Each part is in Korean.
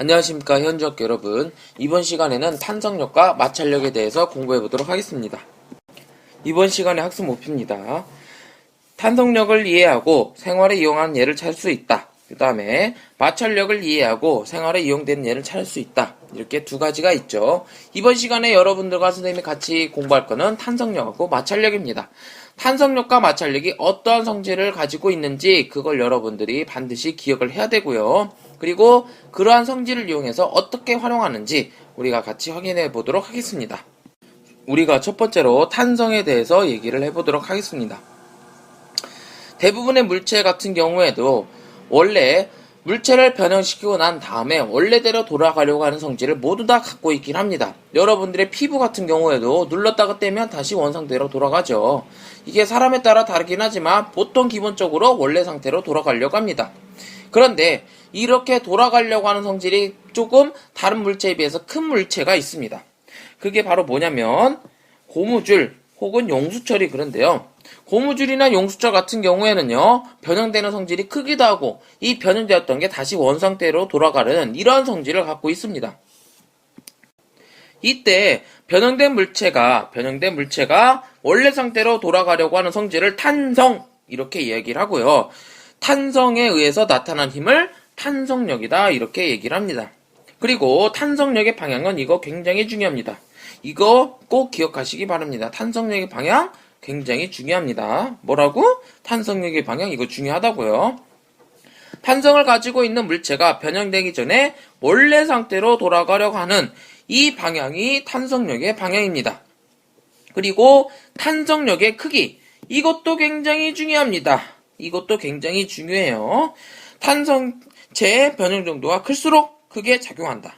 안녕하십니까 현주학 여러분. 이번 시간에는 탄성력과 마찰력에 대해서 공부해 보도록 하겠습니다. 이번 시간의 학습 목표입니다. 탄성력을 이해하고 생활에 이용하는 예를 찾을 수 있다. 그 다음에 마찰력을 이해하고 생활에 이용되는 예를 찾을 수 있다. 이렇게 두 가지가 있죠. 이번 시간에 여러분들과 선생님이 같이 공부할 거는 탄성력하고 마찰력입니다. 탄성력과 마찰력이 어떠한 성질을 가지고 있는지 그걸 여러분들이 반드시 기억을 해야 되고요 그리고 그러한 성질을 이용해서 어떻게 활용하는지 우리가 같이 확인해 보도록 하겠습니다. 우리가 첫 번째로 탄성에 대해서 얘기를 해보도록 하겠습니다. 대부분의 물체 같은 경우에도 원래 물체를 변형시키고 난 다음에 원래대로 돌아가려고 하는 성질을 모두 다 갖고 있긴 합니다. 여러분들의 피부 같은 경우에도 눌렀다가 떼면 다시 원상대로 돌아가죠. 이게 사람에 따라 다르긴 하지만 보통 기본적으로 원래 상태로 돌아가려고 합니다. 그런데 이렇게 돌아가려고 하는 성질이 조금 다른 물체에 비해서 큰 물체가 있습니다. 그게 바로 뭐냐면 고무줄 혹은 용수철이 그런데요. 고무줄이나 용수철 같은 경우에는요, 변형되는 성질이 크기도 하고, 이 변형되었던 게 다시 원상태로 돌아가는 이러한 성질을 갖고 있습니다. 이때 변형된 물체가, 변형된 물체가 원래 상태로 돌아가려고 하는 성질을 탄성, 이렇게 이야기를 하고요. 탄성에 의해서 나타난 힘을 탄성력이다 이렇게 얘기를 합니다. 그리고 탄성력의 방향은 이거 굉장히 중요합니다. 이거 꼭 기억하시기 바랍니다. 탄성력의 방향 굉장히 중요합니다. 뭐라고? 탄성력의 방향 이거 중요하다고요. 탄성을 가지고 있는 물체가 변형되기 전에 원래 상태로 돌아가려고 하는 이 방향이 탄성력의 방향입니다. 그리고 탄성력의 크기 이것도 굉장히 중요합니다. 이것도 굉장히 중요해요. 탄성 제 변형 정도가 클수록 크게 작용한다.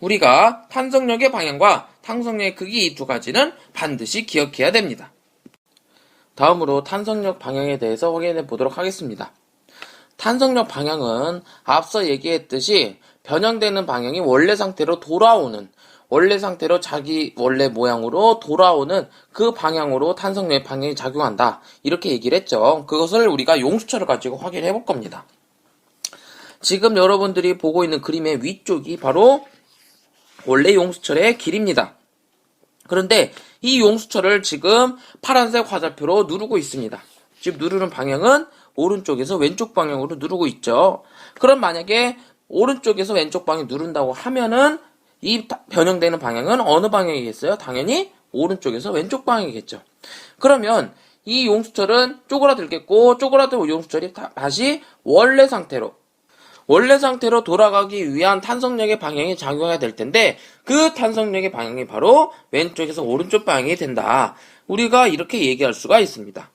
우리가 탄성력의 방향과 탄성력의 크기 이 두 가지는 반드시 기억해야 됩니다. 다음으로 탄성력 방향에 대해서 확인해 보도록 하겠습니다. 탄성력 방향은 앞서 얘기했듯이 변형되는 방향이 원래 상태로 돌아오는 원래 상태로 자기 원래 모양으로 돌아오는 그 방향으로 탄성력의 방향이 작용한다. 이렇게 얘기를 했죠. 그것을 우리가 용수철을 가지고 확인해 볼 겁니다. 지금 여러분들이 보고 있는 그림의 위쪽이 바로 원래 용수철의 길입니다. 그런데 이 용수철을 지금 파란색 화살표로 누르고 있습니다. 지금 누르는 방향은 오른쪽에서 왼쪽 방향으로 누르고 있죠. 그럼 만약에 오른쪽에서 왼쪽 방향 누른다고 하면은 이 변형되는 방향은 어느 방향이겠어요? 당연히 오른쪽에서 왼쪽 방향이겠죠. 그러면 이 용수철은 쪼그라들겠고 쪼그라든 용수철이 다시 원래 상태로 원래 상태로 돌아가기 위한 탄성력의 방향이 작용해야 될 텐데 그 탄성력의 방향이 바로 왼쪽에서 오른쪽 방향이 된다. 우리가 이렇게 얘기할 수가 있습니다.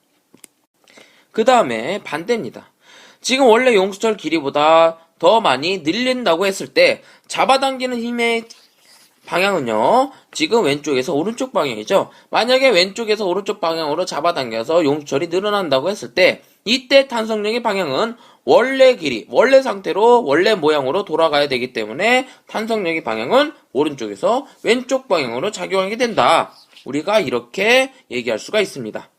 그 다음에 반대입니다. 지금 원래 용수철 길이보다 더 많이 늘린다고 했을 때 잡아당기는 힘의 방향은요, 지금 왼쪽에서 오른쪽 방향이죠. 만약에 왼쪽에서 오른쪽 방향으로 잡아당겨서 용수철이 늘어난다고 했을 때, 이때 탄성력의 방향은 원래 길이, 원래 상태로, 원래 모양으로 돌아가야 되기 때문에 탄성력의 방향은 오른쪽에서 왼쪽 방향으로 작용하게 된다. 우리가 이렇게 얘기할 수가 있습니다.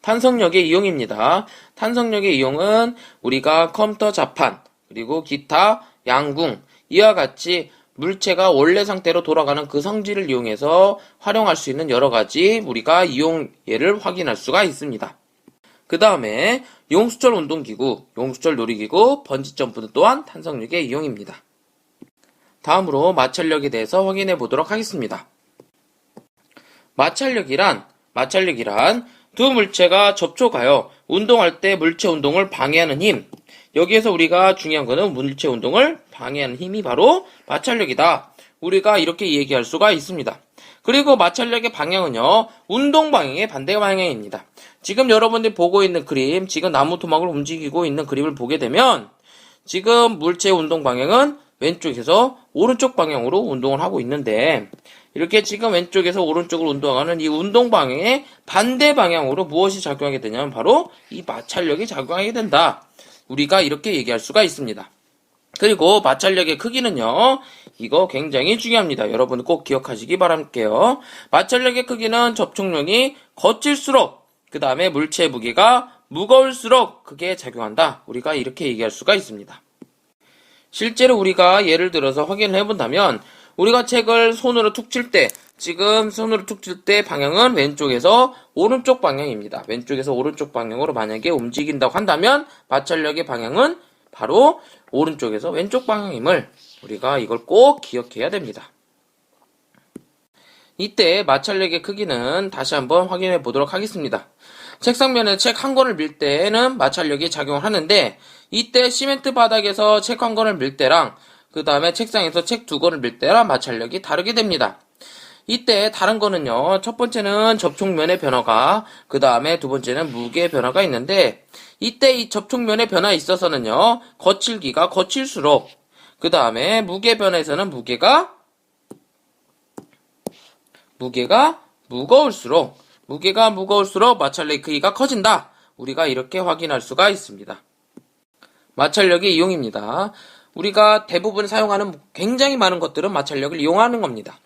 탄성력의 이용입니다. 탄성력의 이용은 우리가 컴퓨터 자판, 그리고 기타, 양궁, 이와 같이 물체가 원래 상태로 돌아가는 그 성질을 이용해서 활용할 수 있는 여러 가지 우리가 이용 예를 확인할 수가 있습니다. 그 다음에 용수철 운동기구, 용수철 놀이기구, 번지점프는 또한 탄성력의 이용입니다. 다음으로 마찰력에 대해서 확인해 보도록 하겠습니다. 마찰력이란 마찰력이란 두 물체가 접촉하여 운동할 때 물체 운동을 방해하는 힘. 여기에서 우리가 중요한 것은 물체 운동을 방해하는 힘이 바로 마찰력이다. 우리가 이렇게 얘기할 수가 있습니다. 그리고 마찰력의 방향은요, 운동 방향의 반대 방향입니다. 지금 여러분들이 보고 있는 그림, 지금 나무 토막을 움직이고 있는 그림을 보게 되면, 지금 물체 운동 방향은 왼쪽에서 오른쪽 방향으로 운동을 하고 있는데, 이렇게 지금 왼쪽에서 오른쪽으로 운동하는 이 운동 방향의 반대 방향으로 무엇이 작용하게 되냐면 바로 이 마찰력이 작용하게 된다. 우리가 이렇게 얘기할 수가 있습니다. 그리고 마찰력의 크기는요, 이거 굉장히 중요합니다. 여러분 꼭 기억하시기 바랄게요. 마찰력의 크기는 접촉력이 거칠수록, 그 다음에 물체의 무게가 무거울수록 크게 작용한다. 우리가 이렇게 얘기할 수가 있습니다. 실제로 우리가 예를 들어서 확인을 해본다면 우리가 책을 손으로 툭 칠 때 지금 손으로 툭 칠 때 방향은 왼쪽에서 오른쪽 방향입니다. 왼쪽에서 오른쪽 방향으로 만약에 움직인다고 한다면 마찰력의 방향은 바로 오른쪽에서 왼쪽 방향임을 우리가 이걸 꼭 기억해야 됩니다. 이때 마찰력의 크기는 다시 한번 확인해 보도록 하겠습니다. 책상면에 책 한 권을 밀 때는 마찰력이 작용을 하는데 이때 시멘트 바닥에서 책 한 권을 밀 때랑 그 다음에 책상에서 책 두 권을 밀 때랑 마찰력이 다르게 됩니다. 이때 다른 거는요. 첫 번째는 접촉면의 변화가 그 다음에 두 번째는 무게의 변화가 있는데 이때 이 접촉면의 변화에 있어서는요. 거칠기가 거칠수록 그 다음에 무게 변화에서는 무게가 무게가 무거울수록 무게가 무거울수록 마찰력의 크기가 커진다. 우리가 이렇게 확인할 수가 있습니다. 마찰력의 이용입니다. 우리가 대부분 사용하는 굉장히 많은 것들은 마찰력을 이용하는 겁니다.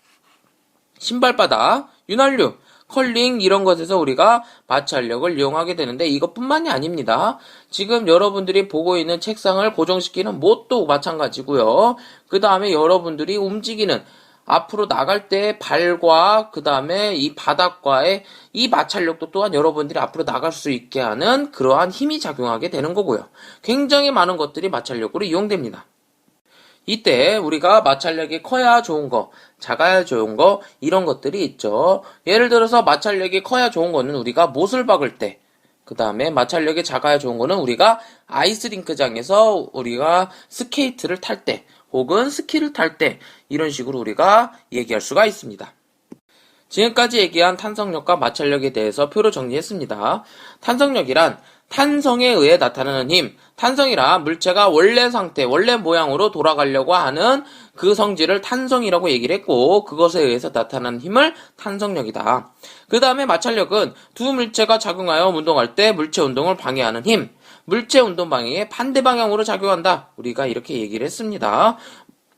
신발바닥, 윤활유, 컬링 이런 것에서 우리가 마찰력을 이용하게 되는데 이것뿐만이 아닙니다. 지금 여러분들이 보고 있는 책상을 고정시키는 못도 마찬가지고요. 그 다음에 여러분들이 움직이는 앞으로 나갈 때 발과 그 다음에 이 바닥과의 이 마찰력도 또한 여러분들이 앞으로 나갈 수 있게 하는 그러한 힘이 작용하게 되는 거고요. 굉장히 많은 것들이 마찰력으로 이용됩니다. 이때 우리가 마찰력이 커야 좋은 거, 작아야 좋은 거 이런 것들이 있죠. 예를 들어서 마찰력이 커야 좋은 거는 우리가 못을 박을 때, 그 다음에 마찰력이 작아야 좋은 거는 우리가 아이스링크장에서 우리가 스케이트를 탈 때, 혹은 스키를 탈 때 이런 식으로 우리가 얘기할 수가 있습니다. 지금까지 얘기한 탄성력과 마찰력에 대해서 표로 정리했습니다. 탄성력이란 탄성에 의해 나타나는 힘, 탄성이란 물체가 원래 상태, 원래 모양으로 돌아가려고 하는 그 성질을 탄성이라고 얘기를 했고, 그것에 의해서 나타나는 힘을 탄성력이다. 그 다음에 마찰력은 두 물체가 작용하여 운동할 때 물체 운동을 방해하는 힘, 물체 운동 방향의 반대 방향으로 작용한다. 우리가 이렇게 얘기를 했습니다.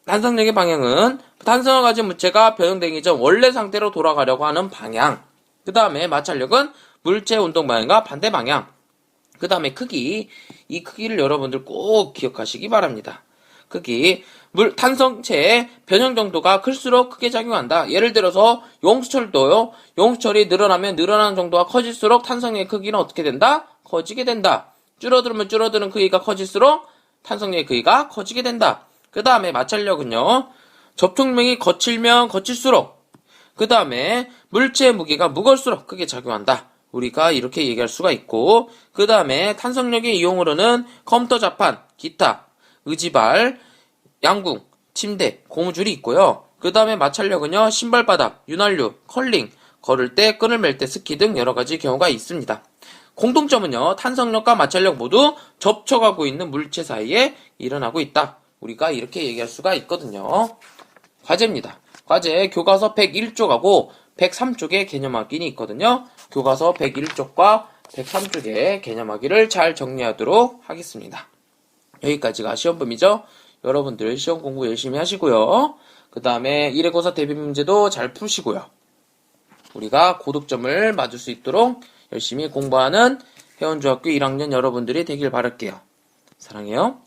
탄성력의 방향은 탄성을 가진 물체가 변형되기 전 원래 상태로 돌아가려고 하는 방향. 그 다음에 마찰력은 물체 운동 방향과 반대 방향. 그 다음에 크기. 이 크기를 여러분들 꼭 기억하시기 바랍니다. 크기. 물, 탄성체의 변형 정도가 클수록 크게 작용한다. 예를 들어서 용수철도요. 용수철이 늘어나면 늘어나는 정도가 커질수록 탄성의 크기는 어떻게 된다? 커지게 된다. 줄어들면 줄어드는 크기가 커질수록 탄성력의 크기가 커지게 된다. 그 다음에 마찰력은요. 접촉면이 거칠면 거칠수록 그 다음에 물체의 무게가 무거울수록 크게 작용한다. 우리가 이렇게 얘기할 수가 있고 그 다음에 탄성력의 이용으로는 컴퓨터 자판, 기타, 의지발, 양궁, 침대, 고무줄이 있고요. 그 다음에 마찰력은요. 신발바닥, 윤활유, 컬링, 걸을 때, 끈을 멜 때 스키 등 여러 가지 경우가 있습니다. 공통점은요, 탄성력과 마찰력 모두 접촉하고 있는 물체 사이에 일어나고 있다. 우리가 이렇게 얘기할 수가 있거든요. 과제입니다. 과제 교과서 101쪽하고 103쪽에 개념하기는 있거든요. 교과서 101쪽과 103쪽에 개념하기를 잘 정리하도록 하겠습니다. 여기까지가 시험범위죠. 여러분들 시험 공부 열심히 하시고요. 그 다음에 1회고사 대비 문제도 잘 푸시고요. 우리가 고득점을 맞을 수 있도록 열심히 공부하는 회원중학교 1학년 여러분들이 되길 바랄게요. 사랑해요.